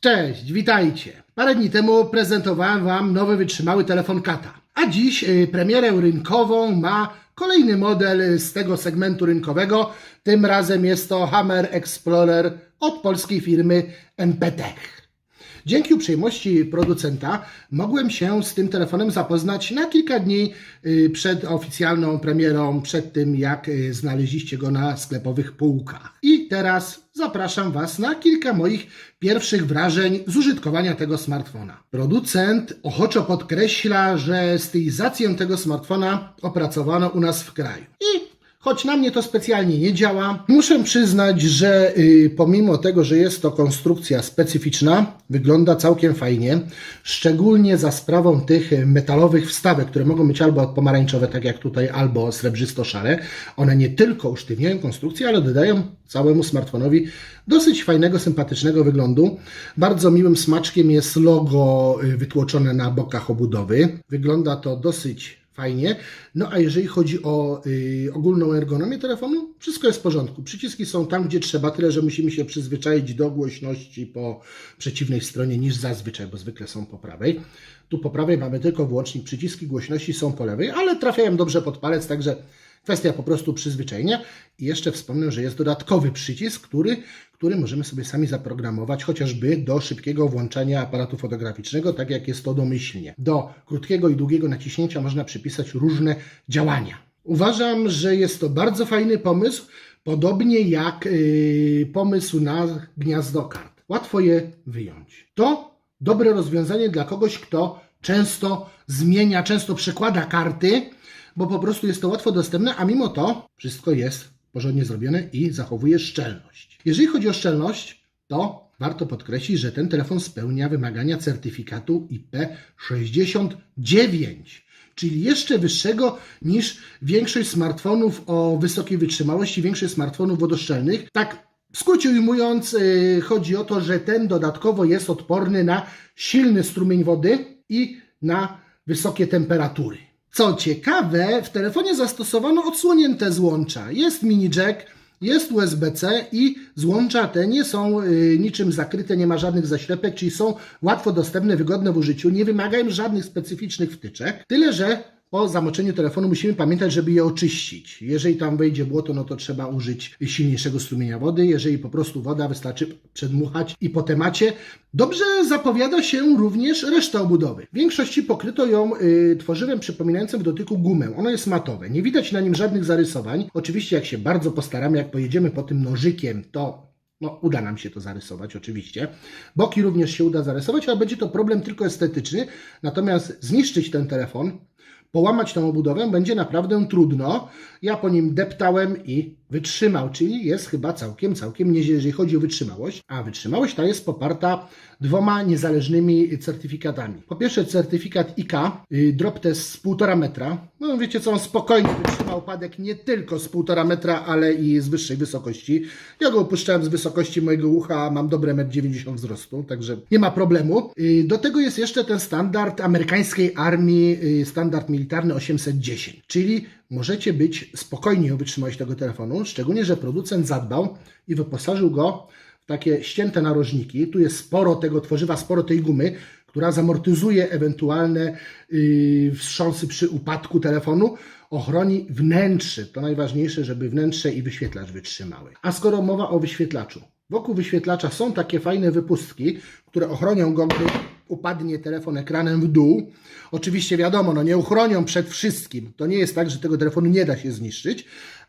Cześć, witajcie. Parę dni temu prezentowałem Wam nowy wytrzymały telefon Kata. A dziś y, premierę rynkową ma kolejny model z tego segmentu rynkowego. Tym razem jest to Hammer Explorer od polskiej firmy NPTech. Dzięki uprzejmości producenta mogłem się z tym telefonem zapoznać na kilka dni y, przed oficjalną premierą, przed tym jak y, znaleźliście go na sklepowych półkach. I teraz zapraszam Was na kilka moich pierwszych wrażeń z użytkowania tego smartfona. Producent ochoczo podkreśla, że stylizację tego smartfona opracowano u nas w kraju. I Choć na mnie to specjalnie nie działa, muszę przyznać, że y, pomimo tego, że jest to konstrukcja specyficzna, wygląda całkiem fajnie, szczególnie za sprawą tych metalowych wstawek, które mogą być albo pomarańczowe, tak jak tutaj, albo srebrzysto-szare. One nie tylko usztywniają konstrukcję, ale dodają całemu smartfonowi dosyć fajnego, sympatycznego wyglądu. Bardzo miłym smaczkiem jest logo y, wytłoczone na bokach obudowy. Wygląda to dosyć fajnie. No a jeżeli chodzi o y, ogólną ergonomię telefonu, wszystko jest w porządku. Przyciski są tam, gdzie trzeba, tyle że musimy się przyzwyczaić do głośności po przeciwnej stronie niż zazwyczaj, bo zwykle są po prawej. Tu po prawej mamy tylko włącznik, przyciski głośności są po lewej, ale trafiają dobrze pod palec, także kwestia po prostu przyzwyczajenia. I jeszcze wspomnę, że jest dodatkowy przycisk, który, który możemy sobie sami zaprogramować, chociażby do szybkiego włączania aparatu fotograficznego, tak jak jest to domyślnie. Do krótkiego i długiego naciśnięcia można przypisać różne działania. Uważam, że jest to bardzo fajny pomysł, podobnie jak yy, pomysł na gniazdo kart. Łatwo je wyjąć. To dobre rozwiązanie dla kogoś, kto często zmienia, często przekłada karty, bo po prostu jest to łatwo dostępne, a mimo to wszystko jest porządnie zrobione i zachowuje szczelność. Jeżeli chodzi o szczelność, to warto podkreślić, że ten telefon spełnia wymagania certyfikatu IP69, czyli jeszcze wyższego niż większość smartfonów o wysokiej wytrzymałości, większość smartfonów wodoszczelnych. Tak w skrócie ujmując, yy, chodzi o to, że ten dodatkowo jest odporny na silny strumień wody i na wysokie temperatury. Co ciekawe, w telefonie zastosowano odsłonięte złącza. Jest mini jack, jest USB-C i złącza te nie są y, niczym zakryte, nie ma żadnych zaślepek, czyli są łatwo dostępne, wygodne w użyciu, nie wymagają żadnych specyficznych wtyczek. Tyle, że po zamoczeniu telefonu musimy pamiętać, żeby je oczyścić. Jeżeli tam wejdzie błoto, no to trzeba użyć silniejszego strumienia wody. Jeżeli po prostu woda, wystarczy przedmuchać i po temacie. Dobrze zapowiada się również reszta obudowy. W większości pokryto ją y, tworzywem przypominającym w dotyku gumę. Ono jest matowe. Nie widać na nim żadnych zarysowań. Oczywiście jak się bardzo postaramy, jak pojedziemy po tym nożykiem, to no, uda nam się to zarysować, oczywiście. Boki również się uda zarysować, ale będzie to problem tylko estetyczny. Natomiast zniszczyć ten telefon, połamać tą obudowę będzie naprawdę trudno. Ja po nim deptałem i wytrzymał, czyli jest chyba całkiem, całkiem nieźle, jeżeli chodzi o wytrzymałość. A wytrzymałość ta jest poparta dwoma niezależnymi certyfikatami. Po pierwsze certyfikat IK, y, drop test z 1,5 metra. No wiecie co, on spokojnie wytrzyma upadek nie tylko z 1,5 metra, ale i z wyższej wysokości. Ja go opuszczałem z wysokości mojego ucha, mam dobre 1,90 m wzrostu, także nie ma problemu. Y, Do tego jest jeszcze ten standard amerykańskiej armii, y, standard militarny 810, czyli możecie być spokojni o wytrzymałość tego telefonu, szczególnie, że producent zadbał i wyposażył go w takie ścięte narożniki. Tu jest sporo tego tworzywa, sporo tej gumy, która zamortyzuje ewentualne yy, wstrząsy przy upadku telefonu, ochroni wnętrze. To najważniejsze, żeby wnętrze i wyświetlacz wytrzymały. A skoro mowa o wyświetlaczu, wokół wyświetlacza są takie fajne wypustki, które ochronią go, gdy upadnie telefon ekranem w dół. Oczywiście wiadomo, no nie uchronią przed wszystkim. To nie jest tak, że tego telefonu nie da się zniszczyć,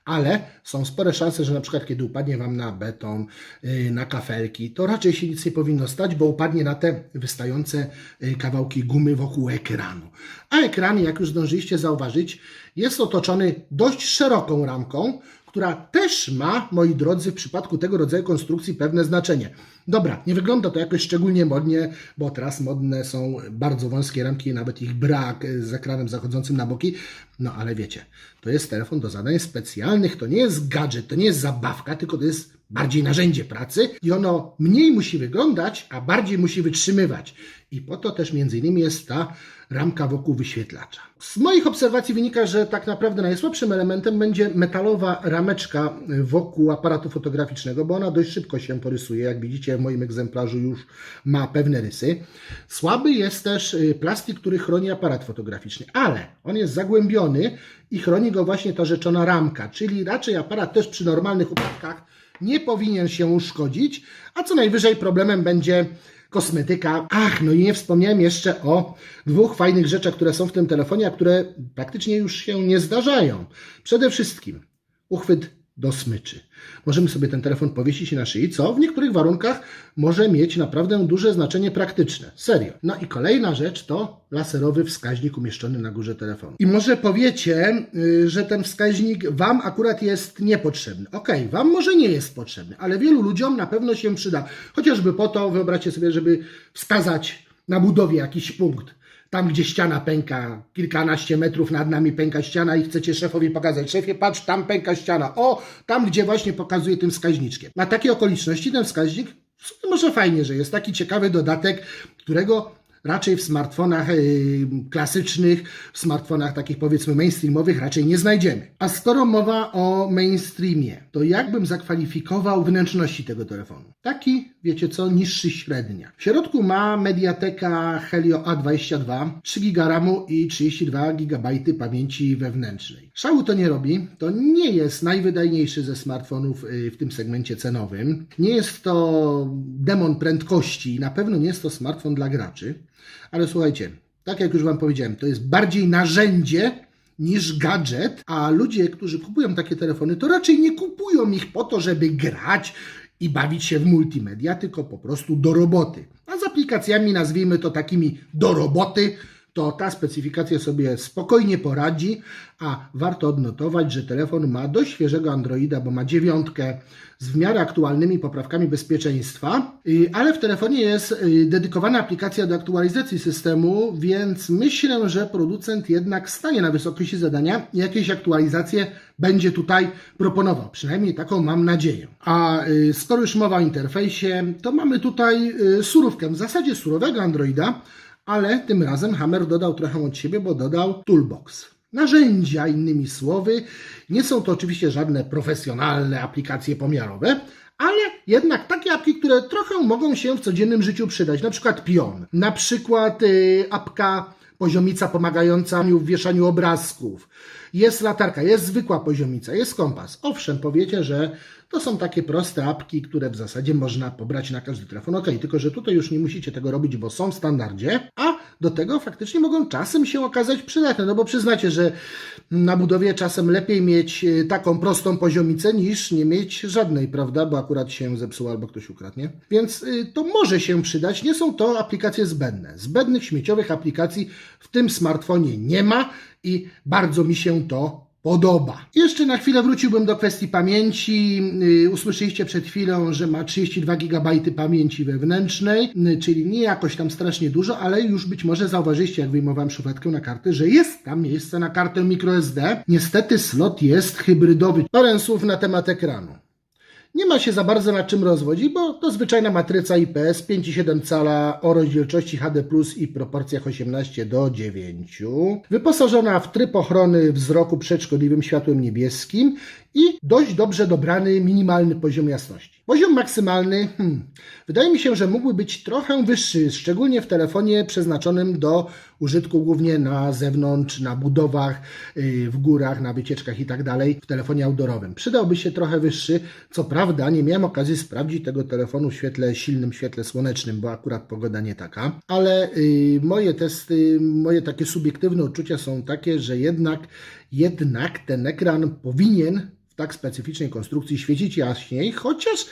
ale są spore szanse, że na przykład kiedy upadnie Wam na beton, yy, na kafelki, to raczej się nic nie powinno stać, bo upadnie na te wystające yy, kawałki gumy wokół ekranu. A ekran, jak już zdążyliście zauważyć, jest otoczony dość szeroką ramką, która też ma, moi drodzy, w przypadku tego rodzaju konstrukcji pewne znaczenie. Dobra, nie wygląda to jakoś szczególnie modnie, bo teraz modne są bardzo wąskie ramki, nawet ich brak z ekranem zachodzącym na boki. No ale wiecie, to jest telefon do zadań specjalnych, to nie jest gadżet, to nie jest zabawka, tylko to jest bardziej narzędzie pracy i ono mniej musi wyglądać, a bardziej musi wytrzymywać. I po to też między innymi jest ta ramka wokół wyświetlacza. Z moich obserwacji wynika, że tak naprawdę najsłabszym elementem będzie metalowa rameczka wokół aparatu fotograficznego, bo ona dość szybko się porysuje. Jak widzicie w moim egzemplarzu już ma pewne rysy. Słaby jest też y, plastik, który chroni aparat fotograficzny, ale on jest zagłębiony i chroni go właśnie ta rzeczona ramka, czyli raczej aparat też przy normalnych upadkach nie powinien się uszkodzić, a co najwyżej problemem będzie kosmetyka. Ach, no i nie wspomniałem jeszcze o dwóch fajnych rzeczach, które są w tym telefonie, a które praktycznie już się nie zdarzają. Przede wszystkim uchwyt do smyczy. Możemy sobie ten telefon powiesić na szyi, co w niektórych warunkach może mieć naprawdę duże znaczenie praktyczne. Serio. No i kolejna rzecz to laserowy wskaźnik umieszczony na górze telefonu. I może powiecie, y, że ten wskaźnik Wam akurat jest niepotrzebny. Okej, Wam może nie jest potrzebny, ale wielu ludziom na pewno się przyda. Chociażby po to, wyobraźcie sobie, żeby wskazać na budowie jakiś punkt. Tam, gdzie ściana pęka, kilkanaście metrów nad nami pęka ściana i chcecie szefowi pokazać, szefie, patrz, tam pęka ściana. O, tam, gdzie właśnie pokazuje tym wskaźniczkiem. Na takie okoliczności ten wskaźnik, może fajnie, że jest taki ciekawy dodatek, którego raczej w smartfonach yy, klasycznych, w smartfonach takich powiedzmy mainstreamowych raczej nie znajdziemy. A skoro mowa o mainstreamie, to jakbym zakwalifikował wnętrzności tego telefonu? Taki, wiecie co, niższy średnia. W środku ma Mediateka Helio A22, 3 GB RAMu i 32 GB pamięci wewnętrznej. Szału to nie robi, to nie jest najwydajniejszy ze smartfonów yy, w tym segmencie cenowym. Nie jest to demon prędkości, na pewno nie jest to smartfon dla graczy. Ale słuchajcie, tak jak już Wam powiedziałem, to jest bardziej narzędzie niż gadżet, a ludzie, którzy kupują takie telefony, to raczej nie kupują ich po to, żeby grać i bawić się w multimedia, tylko po prostu do roboty. A z aplikacjami, nazwijmy to takimi do roboty, to ta specyfikacja sobie spokojnie poradzi, a warto odnotować, że telefon ma dość świeżego Androida, bo ma dziewiątkę z w miarę aktualnymi poprawkami bezpieczeństwa, y, ale w telefonie jest y, dedykowana aplikacja do aktualizacji systemu, więc myślę, że producent jednak stanie na wysokości zadania i jakieś aktualizacje będzie tutaj proponował. Przynajmniej taką mam nadzieję. A y, skoro już mowa o interfejsie, to mamy tutaj surówkę, w zasadzie surowego Androida, ale tym razem Hammer dodał trochę od siebie, bo dodał Toolbox. Narzędzia, innymi słowy. Nie są to oczywiście żadne profesjonalne aplikacje pomiarowe, ale jednak takie apki, które trochę mogą się w codziennym życiu przydać. Na przykład Pion, na przykład y, apka poziomica pomagająca w wieszaniu obrazków. Jest latarka, jest zwykła poziomica, jest kompas. Owszem, powiecie, że to są takie proste apki, które w zasadzie można pobrać na każdy telefon. Ok, tylko że tutaj już nie musicie tego robić, bo są w standardzie, a do tego faktycznie mogą czasem się okazać przydatne, no bo przyznacie, że na budowie czasem lepiej mieć e, taką prostą poziomicę niż nie mieć żadnej, prawda, bo akurat się zepsuła albo ktoś ukradł, nie? Więc y, to może się przydać, nie są to aplikacje zbędne. Zbędnych, śmieciowych aplikacji w tym smartfonie nie ma i bardzo mi się to podoba. Jeszcze na chwilę wróciłbym do kwestii pamięci. Yy, Usłyszeliście przed chwilą, że ma 32 GB pamięci wewnętrznej, yy, czyli nie jakoś tam strasznie dużo, ale już być może zauważyliście, jak wyjmowałem szufladkę na kartę, że jest tam miejsce na kartę microSD. Niestety slot jest hybrydowy. Parę słów na temat ekranu. Nie ma się za bardzo nad czym rozwodzić, bo to zwyczajna matryca IPS 5,7 cala o rozdzielczości HD i proporcjach 18 do 9. Wyposażona w tryb ochrony wzroku przed szkodliwym światłem niebieskim i dość dobrze dobrany minimalny poziom jasności. Poziom maksymalny, hmm, wydaje mi się, że mógłby być trochę wyższy, szczególnie w telefonie przeznaczonym do użytku głównie na zewnątrz, na budowach, yy, w górach, na wycieczkach i tak w telefonie outdoorowym. Przydałby się trochę wyższy. Co prawda, nie miałem okazji sprawdzić tego telefonu w świetle silnym, świetle słonecznym, bo akurat pogoda nie taka, ale yy, moje testy, moje takie subiektywne odczucia są takie, że jednak, jednak ten ekran powinien tak specyficznej konstrukcji świecić jaśniej, chociaż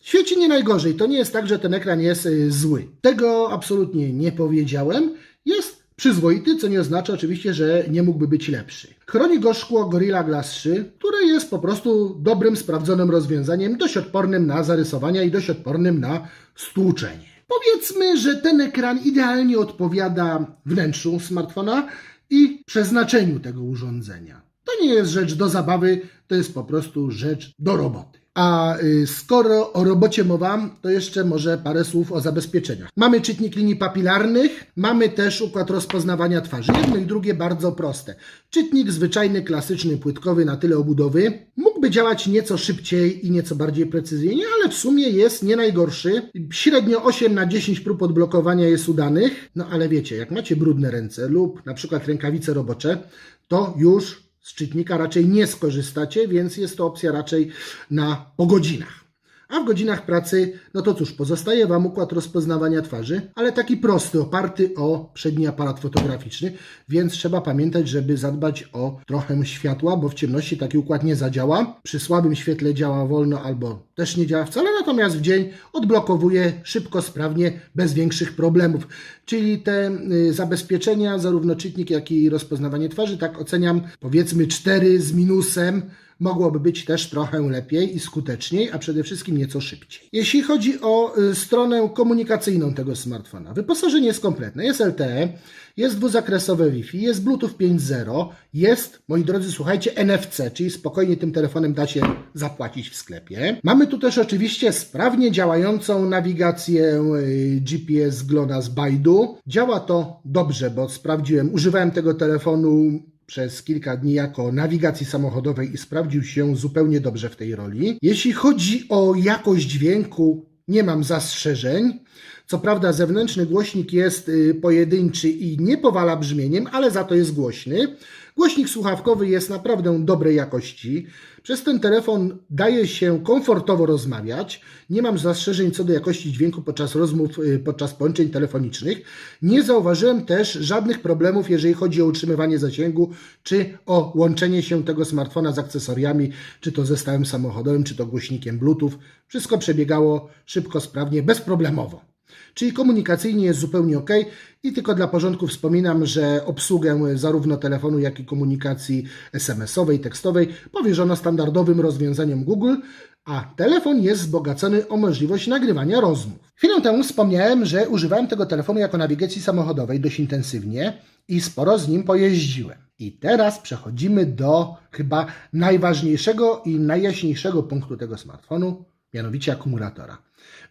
świeci nie najgorzej. To nie jest tak, że ten ekran jest y, zły. Tego absolutnie nie powiedziałem. Jest przyzwoity, co nie oznacza oczywiście, że nie mógłby być lepszy. Chroni go szkło Gorilla Glass 3, które jest po prostu dobrym, sprawdzonym rozwiązaniem, dość odpornym na zarysowania i dość odpornym na stłuczenie. Powiedzmy, że ten ekran idealnie odpowiada wnętrzu smartfona i przeznaczeniu tego urządzenia. To nie jest rzecz do zabawy, to jest po prostu rzecz do roboty. A y, skoro o robocie mowa, to jeszcze może parę słów o zabezpieczeniach. Mamy czytnik linii papilarnych, mamy też układ rozpoznawania twarzy. Jedno i drugie bardzo proste. Czytnik zwyczajny, klasyczny, płytkowy na tyle obudowy mógłby działać nieco szybciej i nieco bardziej precyzyjnie, ale w sumie jest nie najgorszy. Średnio 8 na 10 prób odblokowania jest udanych. No ale wiecie, jak macie brudne ręce lub na przykład rękawice robocze, to już z czytnika raczej nie skorzystacie, więc jest to opcja raczej na po godzinach. A w godzinach pracy, no to cóż, pozostaje Wam układ rozpoznawania twarzy, ale taki prosty, oparty o przedni aparat fotograficzny, więc trzeba pamiętać, żeby zadbać o trochę światła, bo w ciemności taki układ nie zadziała. Przy słabym świetle działa wolno albo też nie działa wcale, natomiast w dzień odblokowuje szybko, sprawnie, bez większych problemów. Czyli te y, zabezpieczenia, zarówno czytnik, jak i rozpoznawanie twarzy, tak oceniam powiedzmy 4 z minusem, mogłoby być też trochę lepiej i skuteczniej, a przede wszystkim nieco szybciej. Jeśli chodzi o y, stronę komunikacyjną tego smartfona, wyposażenie jest kompletne. Jest LTE, jest dwuzakresowe Wi-Fi, jest Bluetooth 5.0, jest, moi drodzy, słuchajcie, NFC, czyli spokojnie tym telefonem da się zapłacić w sklepie. Mamy tu też oczywiście sprawnie działającą nawigację y, GPS GLONASS Baidu. Działa to dobrze, bo sprawdziłem, używałem tego telefonu przez kilka dni jako nawigacji samochodowej i sprawdził się zupełnie dobrze w tej roli. Jeśli chodzi o jakość dźwięku, nie mam zastrzeżeń. Co prawda zewnętrzny głośnik jest y, pojedynczy i nie powala brzmieniem, ale za to jest głośny. Głośnik słuchawkowy jest naprawdę dobrej jakości. Przez ten telefon daje się komfortowo rozmawiać. Nie mam zastrzeżeń co do jakości dźwięku podczas rozmów, y, podczas połączeń telefonicznych. Nie zauważyłem też żadnych problemów, jeżeli chodzi o utrzymywanie zasięgu, czy o łączenie się tego smartfona z akcesoriami, czy to zestawem samochodowym, czy to głośnikiem Bluetooth. Wszystko przebiegało szybko, sprawnie, bezproblemowo. Czyli komunikacyjnie jest zupełnie ok. I tylko dla porządku wspominam, że obsługę zarówno telefonu, jak i komunikacji SMS-owej, tekstowej powierzono standardowym rozwiązaniom Google, a telefon jest wzbogacony o możliwość nagrywania rozmów. Chwilę temu wspomniałem, że używałem tego telefonu jako nawigacji samochodowej dość intensywnie i sporo z nim pojeździłem. I teraz przechodzimy do chyba najważniejszego i najjaśniejszego punktu tego smartfonu, mianowicie akumulatora.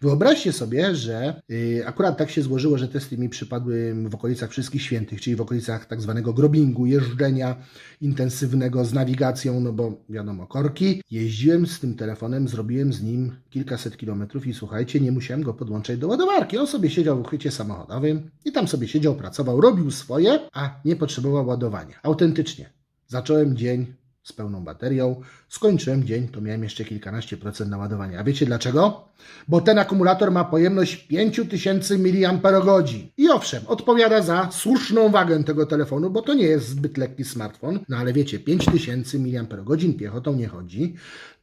Wyobraźcie sobie, że yy, akurat tak się złożyło, że testy mi przypadły w okolicach Wszystkich Świętych, czyli w okolicach tak zwanego grobingu, jeżdżenia intensywnego z nawigacją, no bo wiadomo, korki. Jeździłem z tym telefonem, zrobiłem z nim kilkaset kilometrów i słuchajcie, nie musiałem go podłączać do ładowarki. On sobie siedział w uchwycie samochodowym i tam sobie siedział, pracował, robił swoje, a nie potrzebował ładowania. Autentycznie. Zacząłem dzień z pełną baterią. Skończyłem dzień, to miałem jeszcze kilkanaście procent naładowania. A wiecie dlaczego? Bo ten akumulator ma pojemność 5000 mAh. I owszem, odpowiada za słuszną wagę tego telefonu, bo to nie jest zbyt lekki smartfon. No ale wiecie, 5000 mAh piechotą nie chodzi.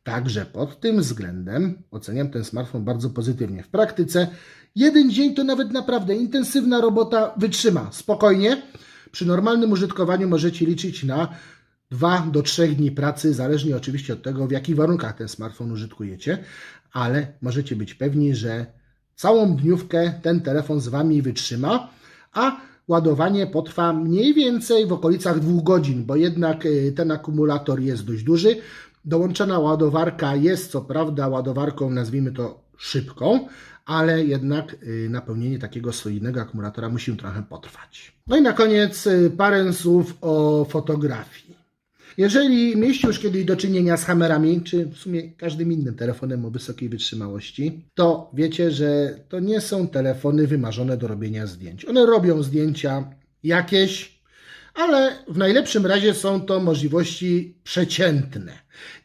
Także pod tym względem oceniam ten smartfon bardzo pozytywnie. W praktyce jeden dzień to nawet naprawdę intensywna robota wytrzyma. Spokojnie. Przy normalnym użytkowaniu możecie liczyć na 2 do 3 dni pracy, zależnie oczywiście od tego, w jakich warunkach ten smartfon użytkujecie, ale możecie być pewni, że całą dniówkę ten telefon z Wami wytrzyma, a ładowanie potrwa mniej więcej w okolicach 2 godzin, bo jednak y, ten akumulator jest dość duży. Dołączona ładowarka jest co prawda ładowarką, nazwijmy to szybką, ale jednak y, napełnienie takiego solidnego akumulatora musi trochę potrwać. No i na koniec y, parę słów o fotografii. Jeżeli mieliście już kiedyś do czynienia z kamerami, czy w sumie każdym innym telefonem o wysokiej wytrzymałości, to wiecie, że to nie są telefony wymarzone do robienia zdjęć. One robią zdjęcia jakieś, ale w najlepszym razie są to możliwości przeciętne.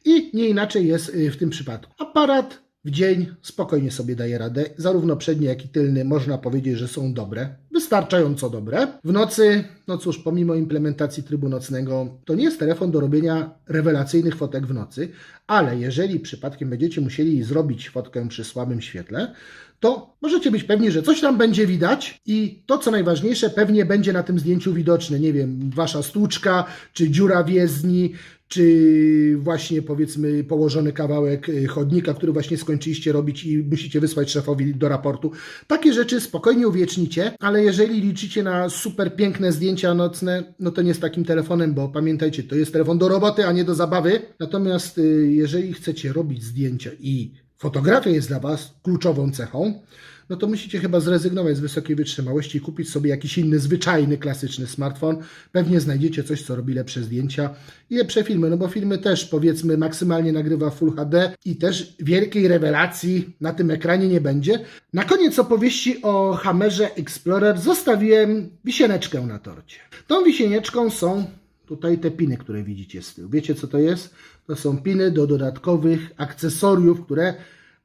I nie inaczej jest y, w tym przypadku. Aparat w dzień spokojnie sobie daje radę. Zarówno przedni, jak i tylny można powiedzieć, że są dobre. Wystarczająco dobre. W nocy, no cóż, pomimo implementacji trybu nocnego, to nie jest telefon do robienia rewelacyjnych fotek w nocy, ale jeżeli przypadkiem będziecie musieli zrobić fotkę przy słabym świetle, to możecie być pewni, że coś tam będzie widać i to, co najważniejsze, pewnie będzie na tym zdjęciu widoczne. Nie wiem, wasza stłuczka, czy dziura w jezdni, czy właśnie powiedzmy położony kawałek y, chodnika, który właśnie skończyliście robić i musicie wysłać szefowi do raportu. Takie rzeczy spokojnie uwiecznicie, ale jeżeli liczycie na super piękne zdjęcia nocne, no to nie z takim telefonem, bo pamiętajcie, to jest telefon do roboty, a nie do zabawy. Natomiast y, jeżeli chcecie robić zdjęcia i fotografia jest dla Was kluczową cechą, no to musicie chyba zrezygnować z wysokiej wytrzymałości i kupić sobie jakiś inny, zwyczajny, klasyczny smartfon. Pewnie znajdziecie coś, co robi lepsze zdjęcia i lepsze filmy, no bo filmy też powiedzmy maksymalnie nagrywa Full HD i też wielkiej rewelacji na tym ekranie nie będzie. Na koniec opowieści o Hammerze Explorer zostawiłem wisieneczkę na torcie. Tą wisieneczką są tutaj te piny, które widzicie z tyłu. Wiecie co to jest? To są piny do dodatkowych akcesoriów, które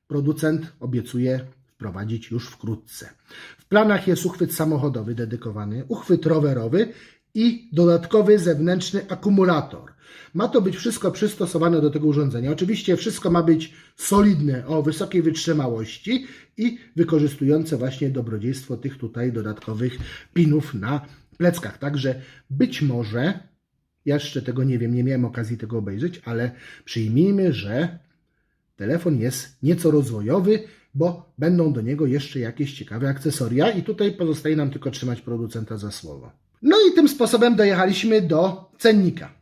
producent obiecuje wprowadzić już wkrótce. W planach jest uchwyt samochodowy dedykowany, uchwyt rowerowy i dodatkowy zewnętrzny akumulator. Ma to być wszystko przystosowane do tego urządzenia. Oczywiście wszystko ma być solidne, o wysokiej wytrzymałości i wykorzystujące właśnie dobrodziejstwo tych tutaj dodatkowych pinów na pleckach. Także być może, ja jeszcze tego nie wiem, nie miałem okazji tego obejrzeć, ale przyjmijmy, że telefon jest nieco rozwojowy, bo będą do niego jeszcze jakieś ciekawe akcesoria i tutaj pozostaje nam tylko trzymać producenta za słowo. No i tym sposobem dojechaliśmy do cennika.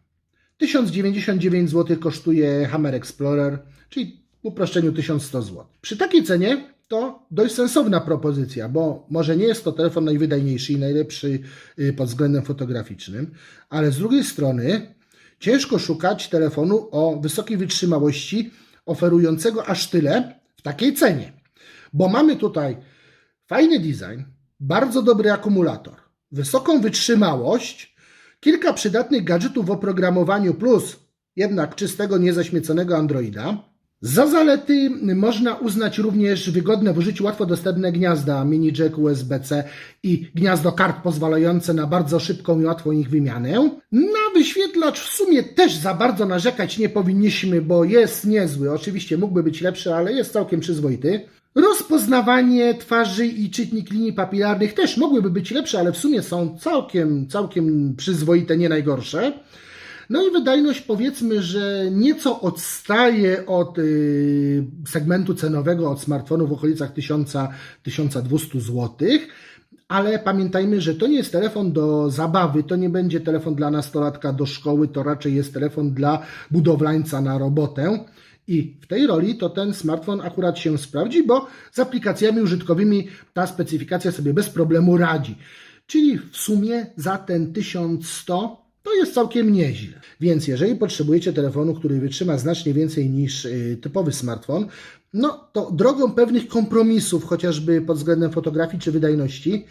1099 zł kosztuje Hammer Explorer, czyli w uproszczeniu 1100 zł. Przy takiej cenie to dość sensowna propozycja, bo może nie jest to telefon najwydajniejszy i najlepszy y, pod względem fotograficznym, ale z drugiej strony ciężko szukać telefonu o wysokiej wytrzymałości oferującego aż tyle w takiej cenie. Bo mamy tutaj fajny design, bardzo dobry akumulator, wysoką wytrzymałość, kilka przydatnych gadżetów w oprogramowaniu plus jednak czystego, niezaśmieconego Androida. Za zalety można uznać również wygodne w użyciu łatwo dostępne gniazda mini jack USB-C i gniazdo kart pozwalające na bardzo szybką i łatwą ich wymianę. Na wyświetlacz w sumie też za bardzo narzekać nie powinniśmy, bo jest niezły. Oczywiście mógłby być lepszy, ale jest całkiem przyzwoity. Rozpoznawanie twarzy i czytnik linii papilarnych też mogłyby być lepsze, ale w sumie są całkiem, całkiem przyzwoite, nie najgorsze. No i wydajność powiedzmy, że nieco odstaje od y, segmentu cenowego od smartfonów w okolicach 1000-1200 zł. Ale pamiętajmy, że to nie jest telefon do zabawy, to nie będzie telefon dla nastolatka do szkoły, to raczej jest telefon dla budowlańca na robotę. I w tej roli to ten smartfon akurat się sprawdzi, bo z aplikacjami użytkowymi ta specyfikacja sobie bez problemu radzi. Czyli w sumie za ten 1100 to jest całkiem nieźle. Więc jeżeli potrzebujecie telefonu, który wytrzyma znacznie więcej niż y, typowy smartfon, no to drogą pewnych kompromisów, chociażby pod względem fotografii czy wydajności,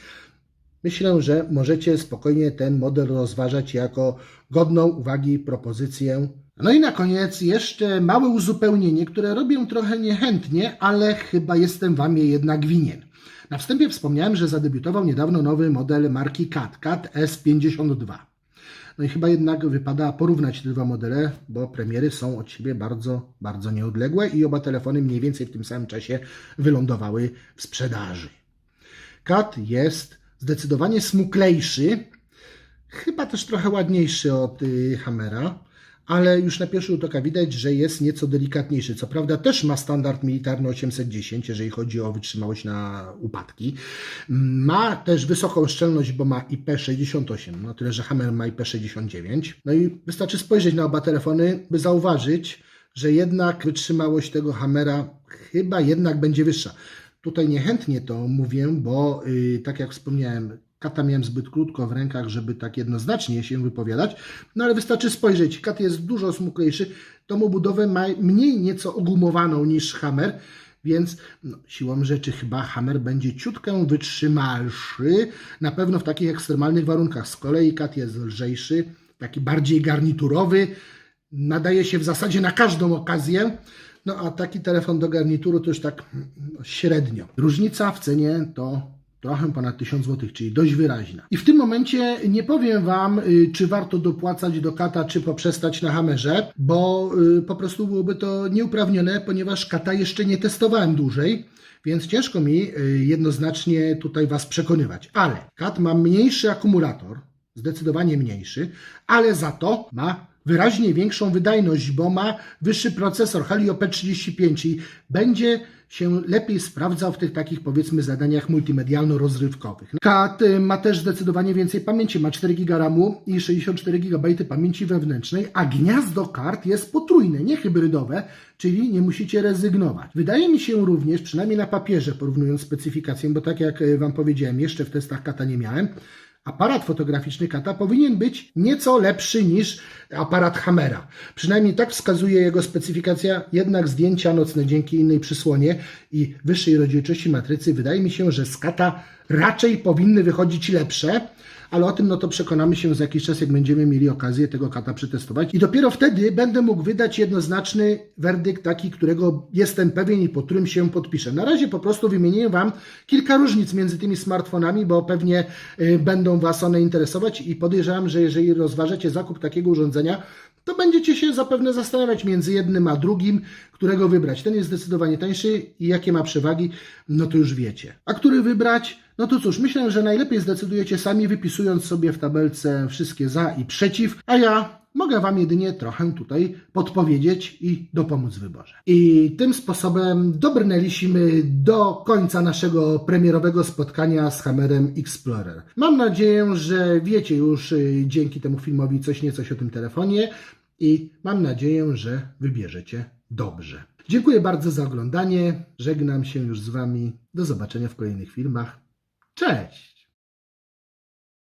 myślę, że możecie spokojnie ten model rozważać jako godną uwagi propozycję. No i na koniec jeszcze małe uzupełnienie, które robię trochę niechętnie, ale chyba jestem Wam je jednak winien. Na wstępie wspomniałem, że zadebiutował niedawno nowy model marki CAT, CAT S52. No i chyba jednak wypada porównać te dwa modele, bo premiery są od siebie bardzo, bardzo nieodległe i oba telefony mniej więcej w tym samym czasie wylądowały w sprzedaży. CAT jest zdecydowanie smuklejszy, chyba też trochę ładniejszy od y, Hammera, ale już na pierwszy rzut oka widać, że jest nieco delikatniejszy. Co prawda też ma standard militarny 810, jeżeli chodzi o wytrzymałość na upadki. Ma też wysoką szczelność, bo ma IP68, no tyle, że Hammer ma IP69. No i wystarczy spojrzeć na oba telefony, by zauważyć, że jednak wytrzymałość tego Hammera chyba jednak będzie wyższa. Tutaj niechętnie to mówię, bo yy, tak jak wspomniałem, Kata miałem zbyt krótko w rękach, żeby tak jednoznacznie się wypowiadać, no ale wystarczy spojrzeć. Kat jest dużo smuklejszy, tą obudowę ma mniej nieco ogumowaną niż Hammer, więc no, siłą rzeczy chyba Hammer będzie ciutkę wytrzymalszy, na pewno w takich ekstremalnych warunkach. Z kolei Kat jest lżejszy, taki bardziej garniturowy, nadaje się w zasadzie na każdą okazję. No a taki telefon do garnituru to już tak no, średnio. Różnica w cenie to trochę ponad 1000 zł, czyli dość wyraźna. I w tym momencie nie powiem Wam, y, czy warto dopłacać do kata, czy poprzestać na hamerze, bo y, po prostu byłoby to nieuprawnione, ponieważ kata jeszcze nie testowałem dłużej. Więc ciężko mi y, jednoznacznie tutaj Was przekonywać. Ale kat ma mniejszy akumulator, zdecydowanie mniejszy, ale za to ma wyraźnie większą wydajność, bo ma wyższy procesor Helio P35 i będzie się lepiej sprawdzał w tych takich powiedzmy zadaniach multimedialno-rozrywkowych. Y, ma też zdecydowanie więcej pamięci, ma 4 GB RAMu i 64 GB pamięci wewnętrznej, a gniazdo kart jest potrójne, nie hybrydowe, czyli nie musicie rezygnować. Wydaje mi się również, przynajmniej na papierze porównując specyfikację, bo tak jak y, Wam powiedziałem, jeszcze w testach kata nie miałem, aparat fotograficzny Kata powinien być nieco lepszy niż aparat Hammera. Przynajmniej tak wskazuje jego specyfikacja, jednak zdjęcia nocne dzięki innej przysłonie i wyższej rozdzielczości matrycy wydaje mi się, że z Kata raczej powinny wychodzić lepsze, ale o tym no to przekonamy się za jakiś czas, jak będziemy mieli okazję tego kata przetestować. I dopiero wtedy będę mógł wydać jednoznaczny werdykt, taki, którego jestem pewien i pod którym się podpiszę. Na razie po prostu wymienię Wam kilka różnic między tymi smartfonami, bo pewnie y, będą Was one interesować i podejrzewam, że jeżeli rozważacie zakup takiego urządzenia, to będziecie się zapewne zastanawiać między jednym a drugim, którego wybrać. Ten jest zdecydowanie tańszy i jakie ma przewagi, no to już wiecie. A który wybrać? No to cóż, myślę, że najlepiej zdecydujecie sami, wypisując sobie w tabelce wszystkie za i przeciw, a ja mogę Wam jedynie trochę tutaj podpowiedzieć i dopomóc w wyborze. I tym sposobem dobrnęliśmy do końca naszego premierowego spotkania z Hammerem Explorer. Mam nadzieję, że wiecie już y, dzięki temu filmowi coś niecoś o tym telefonie i mam nadzieję, że wybierzecie dobrze. Dziękuję bardzo za oglądanie. Żegnam się już z Wami. Do zobaczenia w kolejnych filmach. Cześć!